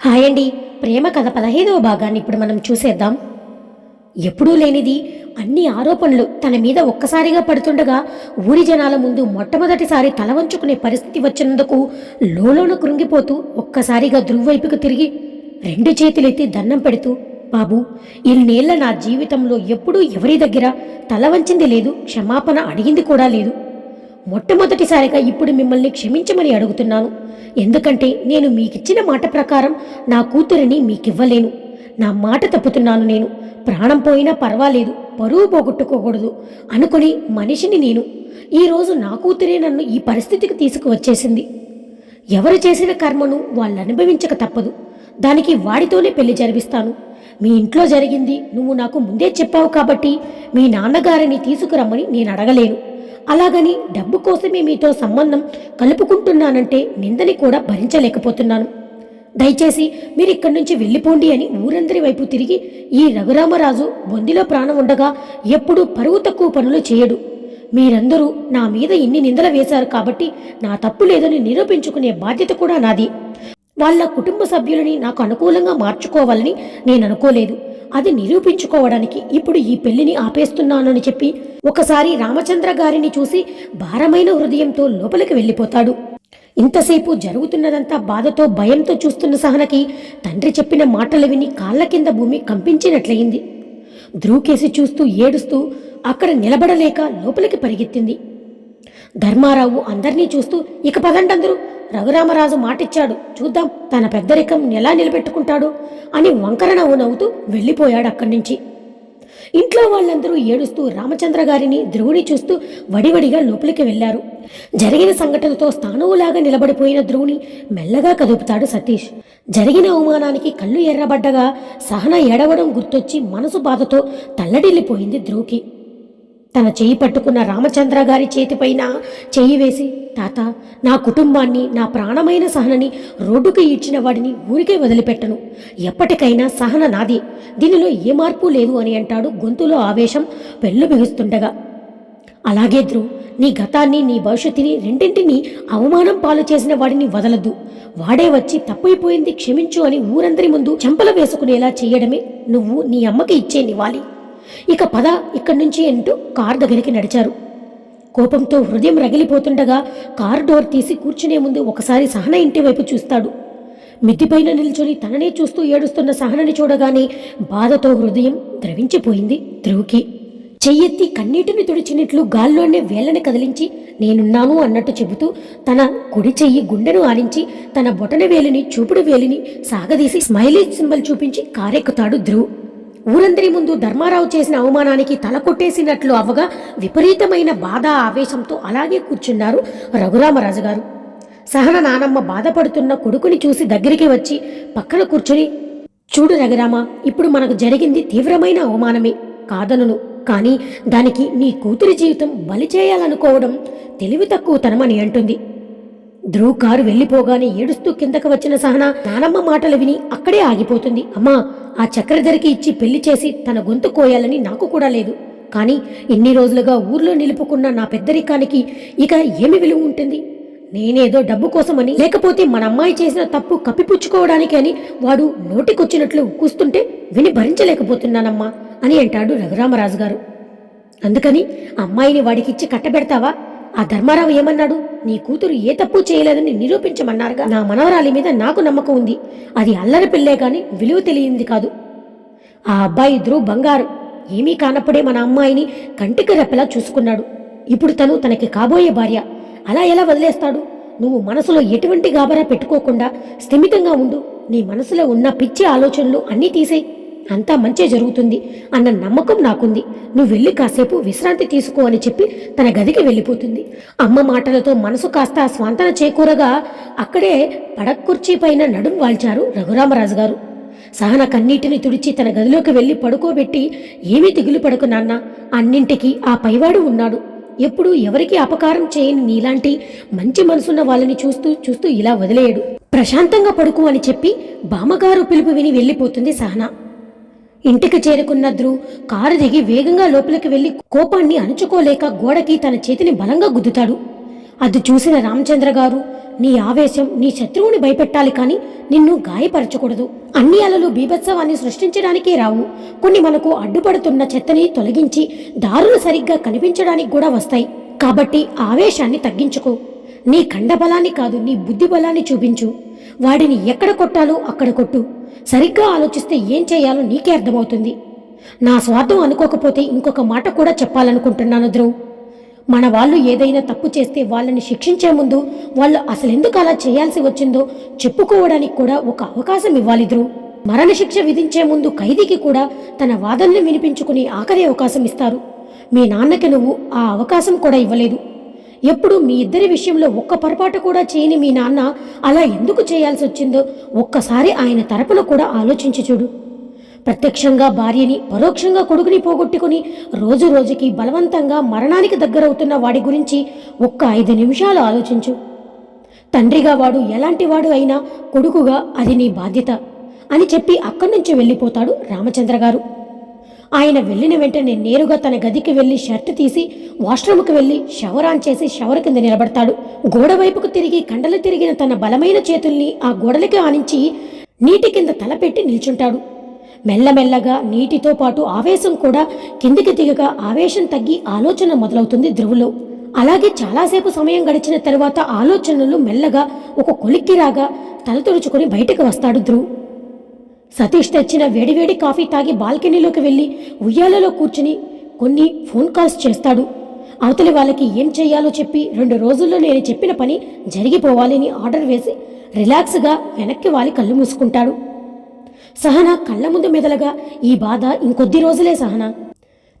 Hi అండి ప్రేమ కథ పదహైదవ భాగాన్ని ఇప్పుడు మనం చూసేద్దాం. ఎప్పుడూ లేనిది అన్ని ఆరోపణలు తన మీద ఒక్కసారిగా పడుతుండగా ఊరి జనాల ముందు మొట్టమొదటిసారి తల వంచుకునే పరిస్థితి వచ్చినందుకు లోలోన కృంగిపోతూ ఒక్కసారిగా ధృవైపుకు తిరిగి రెండు చేతులెత్తి దండం పెడుతూ బాబు ఇన్నేళ్ళ నా జీవితంలో ఎప్పుడూ ఎవరి దగ్గర తల వంచింది లేదు క్షమాపణ అడిగింది కూడా లేదు. మొట్టమొదటిసారిగా ఇప్పుడు మిమ్మల్ని క్షమించమని అడుగుతున్నాను. ఎందుకంటే నేను మీకిచ్చిన మాట ప్రకారం నా కూతురిని మీకివ్వలేను. నా మాట తప్పుతున్నాను నేను. ప్రాణం పోయినా పర్వాలేదు. పరువు పోగొట్టుకోకూడదు అనుకుని మనిషిని నేను. ఈరోజు నా కూతురే నన్ను ఈ పరిస్థితికి తీసుకువచ్చేసింది. ఎవరు చేసిన కర్మను వాళ్ళు అనుభవించక తప్పదు. దానికి వాడితోనే పెళ్ళి జరిపిస్తాను. మీ ఇంట్లో జరిగింది నువ్వు నాకు ముందే చెప్పావు కాబట్టి మీ నాన్నగారిని తీసుకురమ్మని నేను అడగలేను. అలాగని డబ్బు కోసమే మీతో సంబంధం కలుపుకుంటున్నానంటే నిందని కూడా భరించలేకపోతున్నాను. దయచేసి మీరు ఇక్కడి నుంచి వెళ్ళిపోండి అని ఊరందరి వైపు తిరిగి ఈ రఘురామరాజు బొందిలో ప్రాణం ఉండగా ఎప్పుడూ పరువు తక్కువ పనులు చేయడు. మీరందరూ నా మీద ఇన్ని నిందలు వేశారు కాబట్టి నా తప్పు లేదని నిరూపించుకునే బాధ్యత కూడా నాది. వాళ్ళ కుటుంబ సభ్యులని నాకు అనుకూలంగా మార్చుకోవాలని నేను అనుకోలేదు అది నిరూపించుకోవడానికి ఇప్పుడు ఈ పెళ్ళిని ఆపేస్తున్నానని చెప్పి ఒకసారి రామచంద్ర గారిని చూసి భారమైన హృదయంతో లోపలికి వెళ్ళిపోతాడు. ఇంతసేపు జరుగుతున్నదంతా బాధతో భయంతో చూస్తున్న సహనకి తండ్రి చెప్పిన మాటలు విని కాళ్ళ కింద భూమి కంపించినట్లయింది. ధ్రువకేసి చూస్తూ ఏడుస్తూ అక్కడ నిలబడలేక లోపలికి పరిగెత్తింది. ధర్మారావు అందరినీ చూస్తూ ఇక పదండందరూ రఘురామరాజు మాటిచ్చాడు. చూద్దాం తన పెద్దరికం ఎలా నిలబెట్టుకుంటాడు అని వంకర నవ్వు నవ్వుతూ వెళ్ళిపోయాడు అక్కడి నుంచి ఇంట్లో వాళ్ళందరూ ఏడుస్తూ రామచంద్ర గారిని ధ్రువుని చూస్తూ వడివడిగా లోపలికి వెళ్ళారు జరిగిన సంఘటనతో స్థానువులాగా నిలబడిపోయిన ధ్రువుని మెల్లగా కదుపుతాడు సతీష్. జరిగిన అవమానానికి కళ్ళు ఎర్రబడ్డగా సహన ఏడవడం గుర్తొచ్చి మనసు బాధతో తల్లడిల్లిపోయింది ధ్రువుకి. తన చేయి పట్టుకున్న రామచంద్ర గారి చేతిపైన చెయ్యి వేసి తాత నా కుటుంబాన్ని నా ప్రాణమైన సహనని రోడ్డుకి ఇచ్చిన వాడిని ఊరికే వదిలిపెట్టను. ఎప్పటికైనా సహన నాది. దీనిలో ఏ మార్పు లేదు అని అంటాడు గొంతులో ఆవేశం పెళ్ళు బిగుస్తుండగా. అలాగే ధ్రువ్ నీ గతాన్ని నీ భవిష్యత్తుని రెండింటినీ అవమానం పాలు చేసిన వాడిని వదలద్దు. వాడే వచ్చి తప్పైపోయింది క్షమించు అని ఊరందరి ముందు చెంపలు వేసుకునేలా చేయడమే నువ్వు నీ అమ్మకి ఇచ్చే నివాలి ఇక పద ఇక్కడి నుంచి అంటూ కార్ దగ్గరికి నడిచారు. కోపంతో హృదయం రగిలిపోతుండగా కార్ డోర్ తీసి కూర్చునే ముందు ఒకసారి సహన ఇంటి వైపు చూస్తాడు. మిద్దిపైన నిల్చొని తననే చూస్తూ ఏడుస్తున్న సహనని చూడగానే బాధతో హృదయం ద్రవించిపోయింది ధ్రువుకి. చెయ్యెత్తి కన్నీటిని తుడిచినట్లు గాల్లోనే వేళ్ళని కదిలించి నేనున్నాను అన్నట్టు చెబుతూ తన కుడి చెయ్యి గుండెను ఆనించి తన బొటన వేలిని చూపుడు వేలిని సాగదీసి స్మైలీ సింబల్ చూపించి కారెక్కుతాడు ధ్రువ్. ఊరందరి ముందు ధర్మారావు చేసిన అవమానానికి తల కొట్టేసినట్లు అవ్వగా విపరీతమైన బాధ ఆవేశంతో అలాగే కూర్చున్నారు రఘురామరాజు గారు. సహన నానమ్మ బాధపడుతున్న కొడుకుని చూసి దగ్గరికి వచ్చి పక్కన కూర్చుని చూడు రఘురామ ఇప్పుడు మనకు జరిగింది తీవ్రమైన అవమానమే కాదనును. కానీ దానికి నీ కూతురి జీవితం బలి చేయాలనుకోవడం తెలివి తక్కువతనమని అంటుంది. ధ్రువ్ కారు వెళ్ళిపోగానే ఏడుస్తూ కిందకు వచ్చిన సహన నానమ్మ మాటలు విని అక్కడే ఆగిపోతుంది. అమ్మా ఆ చక్రధరికి ఇచ్చి పెళ్ళి చేసి తన గొంతు కోయాలని నాకు కూడా లేదు. కానీ ఇన్ని రోజులుగా ఊర్లో నిలుపుకున్న నా పెద్దరికానికి ఇక ఏమి విలువ ఉంటుంది? నేనేదో డబ్బు కోసమని లేకపోతే మన అమ్మాయి చేసిన తప్పు కప్పిపుచ్చుకోవడానికి అని వాడు నోటికొచ్చినట్లు కూస్తుంటే విని భరించలేకపోతున్నానమ్మా అని అంటాడు రఘురామరాజు గారు అందుకని అమ్మాయిని వాడికిచ్చి కట్టబెడతావా? ఆ ధర్మారావు ఏమన్నాడు? నీ కూతురు ఏ తప్పు చేయలేదని నిరూపించమన్నారుగా. నా మనవరాలి మీద నాకు నమ్మకం ఉంది. అది అల్లరి పిల్లే కాని విలువ తెలియంది కాదు. ఆ అబ్బాయి ధ్రువ్ బంగారు. ఏమీ కానప్పుడే మన అమ్మాయిని కంటికి రెప్పలా చూసుకున్నాడు. ఇప్పుడు తను తనకి కాబోయే భార్య. అలా ఎలా వదిలేస్తాడు? నువ్వు మనసులో ఎటువంటి గాబరా పెట్టుకోకుండా స్థిమితంగా ఉండు. నీ మనసులో ఉన్న పిచ్చి ఆలోచనలు అన్నీ తీసేయి. అంతా మంచే జరుగుతుంది అన్న నమ్మకం నాకుంది. నువ్వు వెళ్ళి కాసేపు విశ్రాంతి తీసుకో అని చెప్పి తన గదికి వెళ్ళిపోతుంది. అమ్మ మాటలతో మనసు కాస్త స్వాంతన చేకూరగా అక్కడే పడక్కుర్చీ పైన నడుం వాల్చారు రఘురామరాజు గారు సహన కన్నీటిని తుడిచి తన గదిలోకి వెళ్ళి పడుకోబెట్టి ఏమీ దిగులు పడకు నాన్న అన్నింటికి ఆ పైవాడు ఉన్నాడు. ఎప్పుడు ఎవరికి అపకారం చేయని నీలాంటి మంచి మనసున్న వాళ్ళని చూస్తూ చూస్తూ ఇలా వదిలేయడు. ప్రశాంతంగా పడుకో అని చెప్పి బామ్మగారు పిలుపు విని వెళ్ళిపోతుంది సహనా. ఇంటికి చేరుకున్న ధ్రువ్ కారు దిగి వేగంగా లోపలికి వెళ్ళి కోపాన్ని అణుచుకోలేక గోడకి తన చేతిని బలంగా గుద్దుతాడు. అది చూసిన రామచంద్ర గారు నీ ఆవేశం నీ శత్రువుని భయపెట్టాలి కానీ నిన్ను గాయపరచకూడదు. అన్ని అలలు బీభత్సవాన్ని సృష్టించడానికే రావు. కొన్ని మనకు అడ్డుపడుతున్న చెత్తని తొలగించి దారులు సరిగ్గా కనిపించడానికి కూడా వస్తాయి. కాబట్టి ఆవేశాన్ని తగ్గించుకో. నీ కండబలాన్ని కాదు నీ బుద్ధి బలాన్ని చూపించు. వాడిని ఎక్కడ కొట్టాలో అక్కడ కొట్టు. సరిగ్గా ఆలోచిస్తే ఏం చేయాలో నీకే అర్థమవుతుంది. నా స్వార్థం అనుకోకపోతే ఇంకొక మాట కూడా చెప్పాలనుకుంటున్నాను ధ్రువ్. మన వాళ్ళు ఏదైనా తప్పు చేస్తే వాళ్ళని శిక్షించే ముందు వాళ్ళు అసలెందుకు అలా చేయాల్సి వచ్చిందో చెప్పుకోవడానికి కూడా ఒక అవకాశం ఇవ్వాలి ధ్రువ్. మరణశిక్ష విధించే ముందు ఖైదీకి కూడా తన వాదనలు వినిపించుకుని ఆఖరి అవకాశం ఇస్తారు. మీ నాన్నకి నువ్వు ఆ అవకాశం కూడా ఇవ్వలేదు. ఎప్పుడు మీ ఇద్దరి విషయంలో ఒక్క పొరపాటు కూడా చేయని మీ నాన్న అలా ఎందుకు చేయాల్సి వచ్చిందో ఒక్కసారి ఆయన తరపున కూడా ఆలోచించి చూడు. ప్రత్యక్షంగా భార్యని పరోక్షంగా కొడుకుని పోగొట్టుకుని రోజు రోజుకి బలవంతంగా మరణానికి దగ్గరవుతున్న వాడి గురించి ఒక్క ఐదు నిమిషాలు ఆలోచించు. తండ్రిగా వాడు ఎలాంటి వాడు అయినా కొడుకుగా అది నీ బాధ్యత అని చెప్పి అక్కడి నుంచి వెళ్ళిపోతాడు రామచంద్ర గారు ఆయన వెళ్ళిన వెంటనే నేరుగా తన గదికి వెళ్ళి షర్ట్ తీసి వాష్రూమ్కి వెళ్ళి షవర్ ఆన్ చేసి షవర్ కింద నిలబడతాడు. గోడ వైపుకు తిరిగి కండలు తిరిగిన తన బలమైన చేతుల్ని ఆ గోడలకి ఆనించి నీటి కింద తలపెట్టి నిల్చుంటాడు. మెల్లమెల్లగా నీటితో పాటు ఆవేశం కూడా కిందికి దిగగా ఆవేశం తగ్గి ఆలోచన మొదలవుతుంది ధ్రువులో. అలాగే చాలాసేపు సమయం గడిచిన తరువాత ఆలోచనలు మెల్లగా ఒక కొలిక్కి రాగా తల తుడుచుకొని బయటకు వస్తాడు ధ్రువు. సతీష్ తెచ్చిన వేడివేడి కాఫీ తాగి బాల్కనీలోకి వెళ్ళి ఉయ్యాలలో కూర్చుని కొన్ని ఫోన్ కాల్స్ చేస్తాడు. అవతలి వాళ్ళకి ఏం చెయ్యాలో చెప్పి రెండు రోజుల్లో నేను చెప్పిన పని జరిగిపోవాలని ఆర్డర్ వేసి రిలాక్స్గా వెనక్కి వాలి కళ్ళు మూసుకుంటాడు. సహనా కళ్ళ ముందు మెదలగా ఈ బాధ ఇంకొద్ది రోజులే సహనా.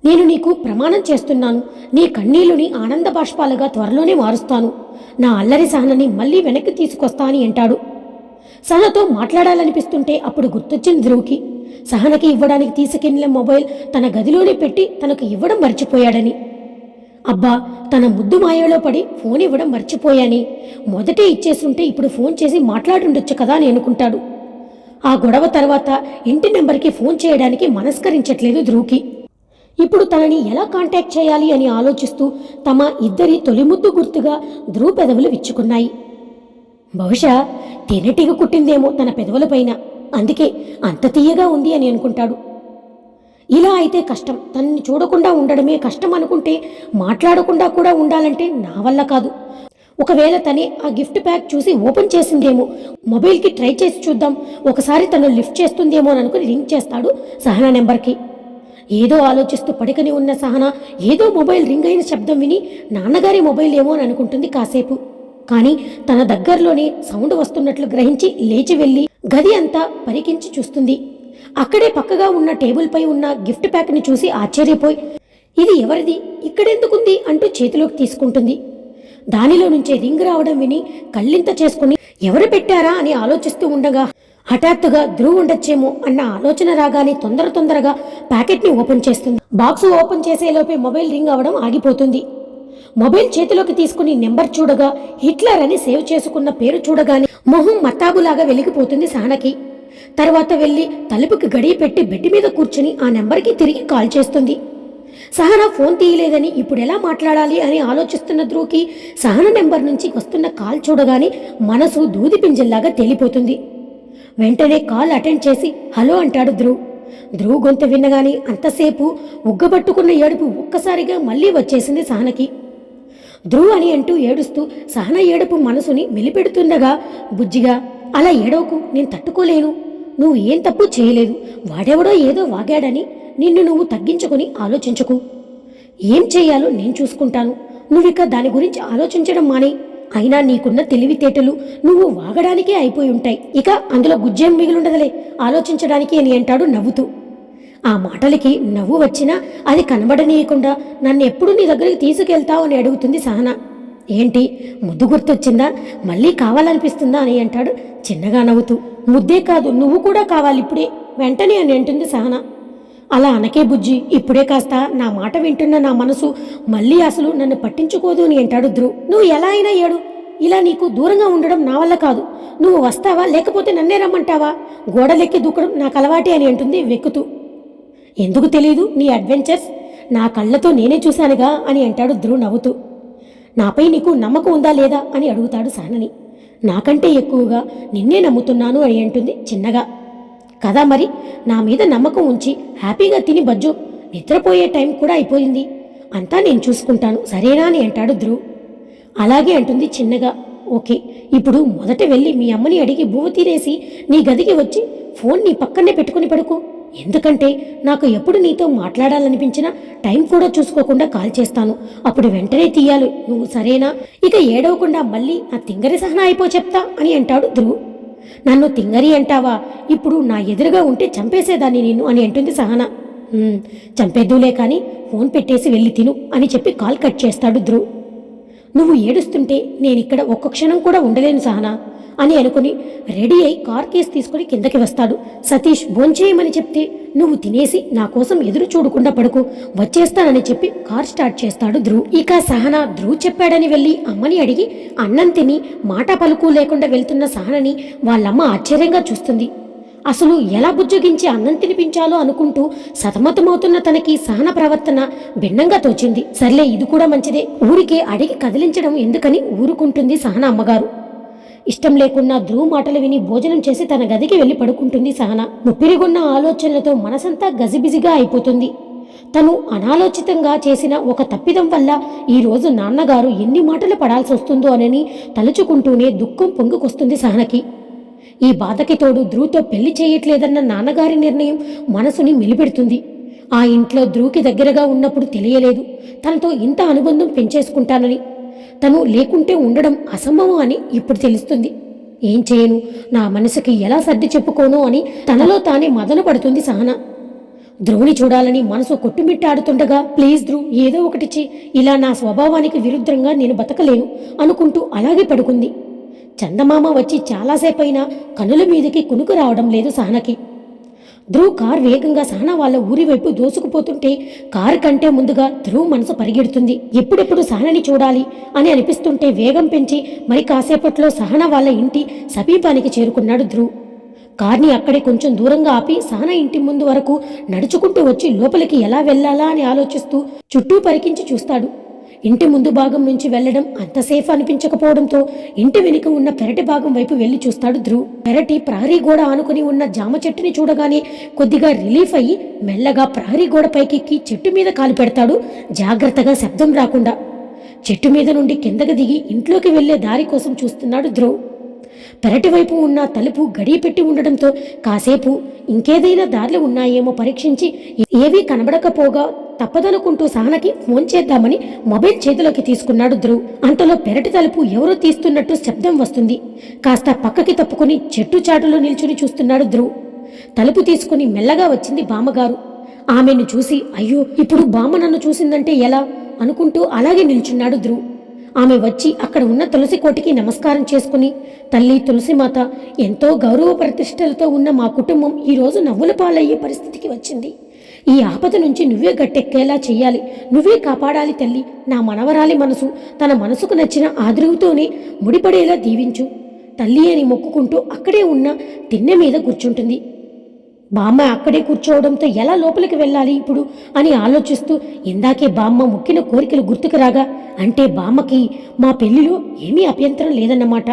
నేను నీకు ప్రమాణం చేస్తున్నాను. నీ కన్నీళ్ళుని ఆనంద బాష్పాలుగా త్వరలోనే మారుస్తాను. నా అల్లరి సహనని మళ్ళీ వెనక్కి తీసుకొస్తా అని అంటాడు. సహనతో మాట్లాడాలనిపిస్తుంటే అప్పుడు గుర్తొచ్చింది ధ్రువుకి. సహనకి ఇవ్వడానికి తీసుకెళ్ళిన మొబైల్ తన గదిలోనే పెట్టి తనకు ఇవ్వడం మర్చిపోయాడని. అబ్బా తన ముద్దు మాయలో పడి ఫోన్ ఇవ్వడం మర్చిపోయాని. మొదటే ఇచ్చేస్తుంటే ఇప్పుడు ఫోన్ చేసి మాట్లాడుండొచ్చు కదా అని అనుకుంటాడు. ఆ గొడవ తర్వాత ఇంటి నెంబర్కి ఫోన్ చేయడానికి మనస్కరించట్లేదు ధ్రువుకి. ఇప్పుడు తనని ఎలా కాంటాక్ట్ చేయాలి అని ఆలోచిస్తూ తమ ఇద్దరి తొలిముద్దు గుర్తుగా ధ్రువ పెదవులు విచ్చుకున్నాయి. బహుశా తేనెటీగ కుట్టిందేమో తన పెదవులపైన అందుకే అంత తీయగా ఉంది అని అనుకుంటాడు. ఇలా అయితే కష్టం. తనని చూడకుండా ఉండడమే కష్టం అనుకుంటే మాట్లాడకుండా కూడా ఉండాలంటే నా వల్ల కాదు. ఒకవేళ తనే ఆ గిఫ్ట్ ప్యాక్ చూసి ఓపెన్ చేసిందేమో మొబైల్కి ట్రై చేసి చూద్దాం. ఒకసారి తను లిఫ్ట్ చేస్తుందేమో అని అనుకుని రింగ్ చేస్తాడు సహనా నెంబర్కి. ఏదో ఆలోచిస్తూ పడికని ఉన్న సహనా ఏదో మొబైల్ రింగ్ అయిన శబ్దం విని నాన్నగారి మొబైల్ ఏమో అని అనుకుంటుంది కాసేపు. కానీ తన దగ్గరలోనే సౌండ్ వస్తున్నట్లు గ్రహించి లేచి వెళ్ళి గది అంతా పరికించి చూస్తుంది. అక్కడే పక్కగా ఉన్న టేబుల్పై ఉన్న గిఫ్ట్ ప్యాక్ని చూసి ఆశ్చర్యపోయి ఇది ఎవరిది? ఇక్కడెందుకుంది? అంటూ చేతిలోకి తీసుకుంటుంది. దానిలో నుంచే రింగ్ రావడం విని కళ్ళింత చేసుకుని ఎవరు పెట్టారా? అని ఆలోచిస్తూ ఉండగా హఠాత్తుగా ధ్రువ్ ఉండొచ్చేమో అన్న ఆలోచన రాగానే తొందర తొందరగా ప్యాకెట్ని ఓపెన్ చేస్తుంది. బాక్స్ ఓపెన్ చేసేలోపే మొబైల్ రింగ్ అవడం ఆగిపోతుంది. మొబైల్ చేతిలోకి తీసుకుని నెంబర్ చూడగా హిట్లర్ అని సేవ్ చేసుకున్న పేరు చూడగానే మొహం మత్తాబులాగా వెలిగిపోతుంది సహనకి తర్వాత వెళ్ళి తలుపుకి గడియ పెట్టి బెడ్ మీద కూర్చుని ఆ నెంబర్కి తిరిగి కాల్ చేస్తుంది. సహన ఫోన్ తీయలేదని ఇప్పుడు ఎలా మాట్లాడాలి అని ఆలోచిస్తున్న ధ్రువుకి సహన నెంబర్ నుంచి వస్తున్న కాల్ చూడగానే మనసు దూది పింజల్లాగా తేలిపోతుంది. వెంటనే కాల్ అటెండ్ చేసి హలో అంటాడు ధ్రువ్. ధ్రువ్ గొంతు విన్నగానే అంతసేపు ఉగ్గబట్టుకున్న ఏడుపు ఒక్కసారిగా మళ్ళీ వచ్చేసింది సహనకి. ధ్రువ్ అని అంటూ ఏడుస్తూ సహన ఏడుపు మనసుని మెలిపెడుతుండగా బుజ్జిగా అలా ఏడవకు నేను తట్టుకోలేను. నువ్వు ఏం తప్పు చేయలేదు. వాడెవడో ఏదో వాగాడని నిన్ను నువ్వు తగ్గించుకొని ఆలోచించకు. ఏం చేయాలో నేను చూసుకుంటాను. నువ్విక దాని గురించి ఆలోచించడం మానే. అయినా నీకున్న తెలివితేటలు నువ్వు వాగడానికే అయిపోయి ఉంటాయి. ఇక అందులో గుజ్జేం మిగిలుండదులే. ఆలోచించడానికి అని అంటాడు నవ్వుతూ. ఆ మాటలకి నవ్వు వచ్చినా అది కనబడనీయకుండా నన్ను ఎప్పుడు నీ దగ్గరికి తీసుకెళ్తావు అని అడుగుతుంది సహన. ఏంటి? ముద్దు గుర్తొచ్చిందా? మళ్ళీ కావాలనిపిస్తుందా అని అంటాడు చిన్నగా నవ్వుతూ. ముద్దే కాదు నువ్వు కూడా కావాలి ఇప్పుడే. వెంటనే అని అంటుంది సహన. అలా అనకే బుజ్జి ఇప్పుడే కాస్త నా మాట వింటున్న నా మనసు మళ్ళీ అసలు నన్ను పట్టించుకోదు అని అంటాడు ధ్రువ్. నువ్వు ఎలా అయినా ఏడు. ఇలా నీకు దూరంగా ఉండడం నా వల్ల కాదు. నువ్వు వస్తావా? లేకపోతే నన్నే రమ్మంటావా? గోడలెక్కి దూకడం నాకు అలవాటే అని అంటుంది వెక్కుతూ. ఎందుకు తెలియదు నీ అడ్వెంచర్స్? నా కళ్ళతో నేనే చూశానుగా అని అంటాడు ధ్రువ్ నవ్వుతూ. నాపై నీకు నమ్మకం ఉందా లేదా అని అడుగుతాడు సహనని నాకంటే ఎక్కువగా నిన్నే నమ్ముతున్నాను అని అంటుంది చిన్నగా. కదా మరి నా మీద నమ్మకం ఉంచి హ్యాపీగా తిని బజ్జు నిద్రపోయే టైం కూడా అయిపోయింది. అంతా నేను చూసుకుంటాను సరేనా అని అంటాడు ధ్రువ్. అలాగే అంటుంది చిన్నగా. ఓకే ఇప్పుడు మొదట వెళ్ళి మీ అమ్మని అడిగి బువ్వ తీరేసి నీ గదికి వచ్చి ఫోన్ నీ పక్కనే పెట్టుకుని పడుకో. ఎందుకంటే నాకు ఎప్పుడు నీతో మాట్లాడాలనిపించినా టైం కూడా చూసుకోకుండా కాల్ చేస్తాను. అప్పుడు వెంటనే తీయాలి. నువ్వు సరేనా? ఇక ఏడవకుండా మళ్ళీ నా తింగరి సహనా అయిపో చెప్తా అని అంటాడు ధ్రువ్. నన్ను తింగరి అంటావా? ఇప్పుడు నా ఎదురుగా ఉంటే చంపేసేదాన్ని నేను అని అంటుంది సహన. చంపేద్దులే కానీ ఫోన్ పెట్టేసి వెళ్ళి తిను అని చెప్పి కాల్ కట్ చేస్తాడు ధ్రువ్. నువ్వు ఏడుస్తుంటే నేనిక్కడ ఒక్క క్షణం కూడా ఉండలేను సహనా. అని అనుకుని రెడీ అయి కార్ కేసు తీసుకుని కిందకి వస్తాడు. సతీష్ భోంచేయమని చెప్తే నువ్వు తినేసి నా కోసం ఎదురు చూడకుండా పడుకో. వచ్చేస్తానని చెప్పి కార్ స్టార్ట్ చేస్తాడు ధ్రువ్. ఇక సహన ధ్రువ్ చెప్పాడని వెళ్ళి అమ్మని అడిగి అన్నం తిని మాట పలుకు లేకుండా వెళ్తున్న సహనని వాళ్ళమ్మ ఆశ్చర్యంగా చూస్తుంది. అసలు ఎలా బుజ్జగించి అన్నం తినిపించాలో అనుకుంటూ సతమతమవుతున్న తనకి సహన ప్రవర్తన భిన్నంగా తోచింది. సర్లే ఇది కూడా మంచిదే. ఊరికే అడిగి కదిలించడం ఎందుకని ఊరుకుంటుంది సహన అమ్మగారు. ఇష్టం లేకున్నా ధ్రువ్ మాటలు విని భోజనం చేసి తన గదికి వెళ్ళి పడుకుంటుంది సహన. ముప్పిరిగున్న ఆలోచనలతో మనసంతా గజిబిజిగా అయిపోతుంది. తను అనాలోచితంగా చేసిన ఒక తప్పిదం వల్ల ఈ రోజు నాన్నగారు ఎన్ని మాటలు పడాల్సి వస్తుందో అనని తలుచుకుంటూనే దుఃఖం పొంగుకొస్తుంది సహనకి. ఈ బాధకి తోడు ధ్రువ్తో పెళ్ళి చేయట్లేదన్న నాన్నగారి నిర్ణయం మనసుని మెలిపెడుతుంది. ఆ ఇంట్లో ధ్రువ్కి దగ్గరగా ఉన్నప్పుడు తెలియలేదు. తనతో ఇంత అనుబంధం పెంచేసుకుంటానని తను లేకుంటే ఉండడం అసంభవం అని ఇప్పుడు తెలుస్తుంది. ఏం చేయను? నా మనసుకి ఎలా సర్ది చెప్పుకోను అని తనలో తానే మదన పడుతుంది సహన. ధ్రువుని చూడాలని మనసు కొట్టుమిట్టాడుతుండగా ప్లీజ్ ధ్రువ్ ఏదో ఒకటిచ్చి ఇలా నా స్వభావానికి విరుద్ధంగా నేను బతకలేను అనుకుంటూ అలాగే పడుకుంది. చందమామ వచ్చి చాలాసేపైనా కనుల మీదకి కునుకు రావడం లేదు సహనకి. ధ్రువ్ కార్ వేగంగా సానా వాళ్ళ ఊరి వైపు దూసుకుపోతుంటే కారు కంటే ముందుగా ధ్రువ్ మనసు పరిగెడుతుంది. ఎప్పుడెప్పుడు సహనని చూడాలి అని అనిపిస్తుంటే వేగం పెంచి మరి కాసేపట్లో సహన వాళ్ళ ఇంటి సమీపానికి చేరుకున్నాడు ధ్రువ్. కార్ని అక్కడే కొంచెం దూరంగా ఆపి సహన ఇంటి ముందు వరకు నడుచుకుంటూ వచ్చి లోపలికి ఎలా వెళ్ళాలా అని ఆలోచిస్తూ చుట్టూ పరికించి చూస్తాడు. ఇంటి ముందు భాగం నుంచి వెళ్ళడం అంత సేఫ్ అనిపించకపోవడంతో ఇంటి వెనుక ఉన్న పెరటి భాగం వైపు వెళ్ళి చూస్తాడు ధ్రువ్. పెరటి ప్రహరీ గోడ ఆనుకుని ఉన్న జామ చెట్టుని చూడగానే కొద్దిగా రిలీఫ్ అయ్యి మెల్లగా ప్రహరీ గోడ పైకెక్కి చెట్టు మీద కాలు పెడతాడు. జాగ్రత్తగా శబ్దం రాకుండా చెట్టు మీద నుండి కిందకి దిగి ఇంట్లోకి వెళ్ళే దారి కోసం చూస్తున్నాడు ధ్రువ్. పెరటి వైపు ఉన్న తలుపు గడియ పెట్టి ఉండడంతో కాసేపు ఇంకేదైనా దారులు ఉన్నాయేమో పరీక్షించి ఏవీ కనబడకపోగా తప్పదనుకుంటూ సహనకి ఫోన్ చేద్దామని మొబైల్ చేతిలోకి తీసుకున్నాడు ధ్రువ్. అంతలో పెరటి తలుపు ఎవరో తీస్తున్నట్టు శబ్దం వస్తుంది. కాస్త పక్కకి తప్పుకొని చెట్టు చాటులో నిల్చుని చూస్తున్నాడు ధ్రువ్. తలుపు తీసుకుని మెల్లగా వచ్చింది బామ్మగారు. ఆమెను చూసి అయ్యో ఇప్పుడు బామ్మ నన్ను చూసిందంటే ఎలా? అనుకుంటూ అలాగే నిల్చున్నాడు ధ్రువ్. ఆమె వచ్చి అక్కడ ఉన్న తులసి కోటికి నమస్కారం చేసుకుని తల్లి తులసిమాత ఎంతో గౌరవ ప్రతిష్టలతో ఉన్న మా కుటుంబం ఈరోజు నవ్వుల పాలయ్యే పరిస్థితికి వచ్చింది. ఈ ఆపద నుంచి నువ్వే గట్టెక్కేలా చెయ్యాలి. నువ్వే కాపాడాలి తల్లి. నా మనవరాలి మనసు. తన మనసుకు నచ్చిన ఆదరువుతోనే ముడిపడేలా దీవించు. తల్లి అని మొక్కుకుంటూ అక్కడే ఉన్న తిన్నె మీద కూర్చుంటుంది. బామ్మ అక్కడే కూర్చోవడంతో ఎలా లోపలికి వెళ్ళాలి ఇప్పుడు అని ఆలోచిస్తూ ఇందాకే బామ్మ మొక్కిన కోరికలు గుర్తుకు రాగా అంటే బామ్మకి మా పెళ్ళిలో ఏమీ అభ్యంతరం లేదన్నమాట.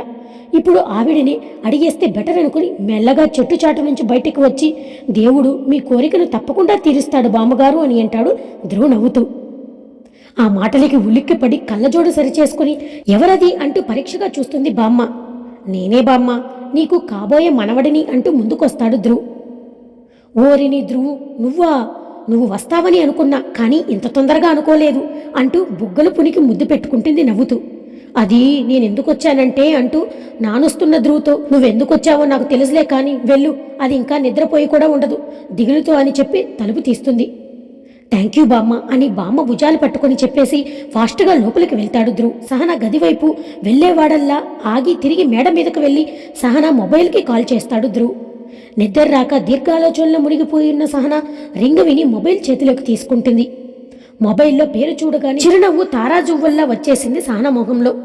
ఇప్పుడు ఆవిడని అడిగేస్తే బెటర్ అనుకుని మెల్లగా చెట్టు చాటు నుంచి బయటికి వచ్చి దేవుడు మీ కోరికను తప్పకుండా తీరుస్తాడు బామ్మగారు అని అంటాడు ధ్రువ నవ్వుతూ. ఆ మాటలకి ఉలిక్కిపడి కళ్ళజోడు సరిచేసుకుని ఎవరది? అంటూ పరీక్షగా చూస్తుంది బామ్మ. నేనే బామ్మ నీకు కాబోయే మనవడిని అంటూ ముందుకొస్తాడు ధ్రువ్. ఓరిని ధ్రువు నువ్వా? నువ్వు వస్తావని అనుకున్నా కానీ ఇంత తొందరగా అనుకోలేదు అంటూ బుగ్గలు పునికి ముద్దు పెట్టుకుంటుంది నవ్వుతూ. అది నేను ఎందుకు వచ్చానంటే అంటూ నానుస్తున్న ధ్రువుతో నువ్వెందుకొచ్చావో నాకు తెలుసులే కానీ వెళ్ళు అది ఇంకా నిద్రపోయి కూడా ఉండదు దిగులుతో అని చెప్పి తలుపు తీస్తుంది. థ్యాంక్ యూ బామ్మ అని బామ్మ భుజాలు పట్టుకొని చెప్పేసి ఫాస్ట్గా లోపలికి వెళ్తాడు ధ్రువ్ సహన గది వైపు వెళ్ళేవాడల్లా ఆగి తిరిగి మేడ మీదకు వెళ్ళి సహన మొబైల్కి కాల్ చేస్తాడు ధ్రువ్ నిద్ర రాక దీర్ఘాలోచనలో మునిగిపోయిన సహన రింగ్ విని మొబైల్ చేతిలోకి తీసుకుంటుంది. మొబైల్లో పేరు చూడగానే చిరునవ్వు తారాజువ్వల్లా వచ్చేసింది సహన మొహంలో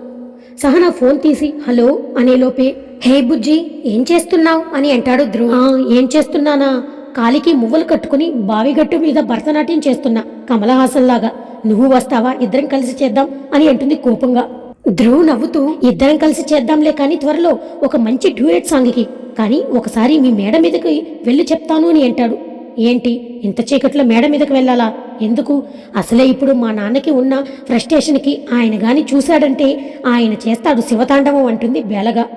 సహన ఫోన్ తీసి హలో అనేలోపే హే బుజ్జి ఏం చేస్తున్నావు? అని అంటాడు ధ్రువ. "ఆ, ఏం చేస్తున్నానా? కాలికి మువ్వలు కట్టుకుని బావిగట్టు మీద భరతనాట్యం చేస్తున్నా కమలహాసన్ లాగా నువ్వు వస్తావా? ఇద్దరం కలిసి చేద్దాం అని అంటుంది కోపంగా. ధ్రువ్ నవ్వుతూ ఇద్దరం కలిసి చేద్దాంలే కానీ త్వరలో ఒక మంచి డ్యూయట్ సాంగ్కి. కానీ ఒకసారి మీ మేడ మీదకి వెళ్ళి చెప్తాను అని అంటాడు. ఏంటి? ఇంత చీకట్లో మేడ మీదకి వెళ్ళాలా? ఎందుకు? అసలే ఇప్పుడు మా నాన్నకి ఉన్న ఫ్రస్ట్రేషన్కి ఆయన గాని చూశాడంటే ఆయన చేస్తాడు శివతాండవం అంటుంది బేలగా.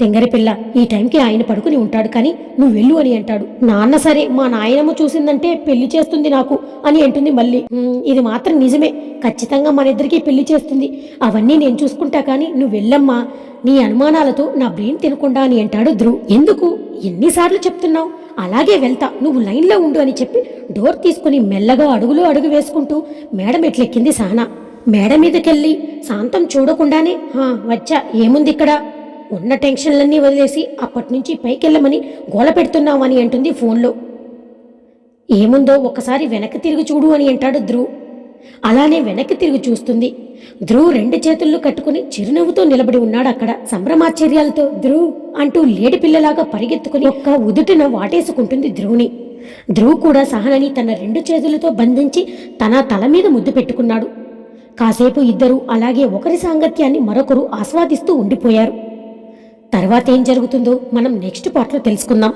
తెంగరి పిల్ల ఈ టైంకి ఆయన పడుకుని ఉంటాడు కానీ నువ్వు వెళ్ళు అని అంటాడు. నాన్న సరే మా నాయనమ్మ చూసిందంటే పెళ్ళి చేస్తుంది నాకు అని అంటుంది మళ్ళీ. ఇది మాత్రం నిజమే. ఖచ్చితంగా మన ఇద్దరికి పెళ్ళి చేస్తుంది. అవన్నీ నేను చూసుకుంటా కానీ నువ్వు వెళ్ళమ్మా. నీ అనుమానాలతో నా బ్రెయిన్ తినకుండా అని అంటాడు ధ్రువ్. ఎందుకు? ఎన్నిసార్లు చెప్తున్నావు? అలాగే వెళ్తా. నువ్వు లైన్లో ఉండు అని చెప్పి డోర్ తీసుకుని మెల్లగా అడుగులో అడుగు వేసుకుంటూ మేడం ఎట్లెక్కింది సానా. మేడ మీదకెళ్ళి శాంతం చూడకుండానే వచ్చా ఏముంది ఇక్కడ? ఉన్న టెన్షన్లన్నీ వదిలేసి అప్పటి నుంచి పైకెళ్ళమని గోల పెడుతున్నామని అంటుంది ఫోన్లో. ఏముందో ఒకసారి వెనక్కి తిరిగి చూడు అని అంటాడు ధ్రువ్. అలానే వెనక్కి తిరిగి చూస్తుంది. ధ్రువ్ రెండు చేతుల్లో కట్టుకుని చిరునవ్వుతో నిలబడి ఉన్నాడు అక్కడ. సంభ్రమాశ్చర్యాలతో ధ్రువ్ అంటూ లేడి పిల్లలాగా పరిగెత్తుకుని ఒక్క ఉదుటిన వాటేసుకుంటుంది ధ్రువుని. ధ్రువ్ కూడా సహనని తన రెండు చేతులతో బంధించి తన తల మీద ముద్దు పెట్టుకున్నాడు. కాసేపు ఇద్దరు అలాగే ఒకరి సాంగత్యాన్ని మరొకరు ఆస్వాదిస్తూ ఉండిపోయారు. తర్వాత ఏం జరుగుతుందో మనం నెక్స్ట్ పార్ట్లో తెలుసుకుందాం.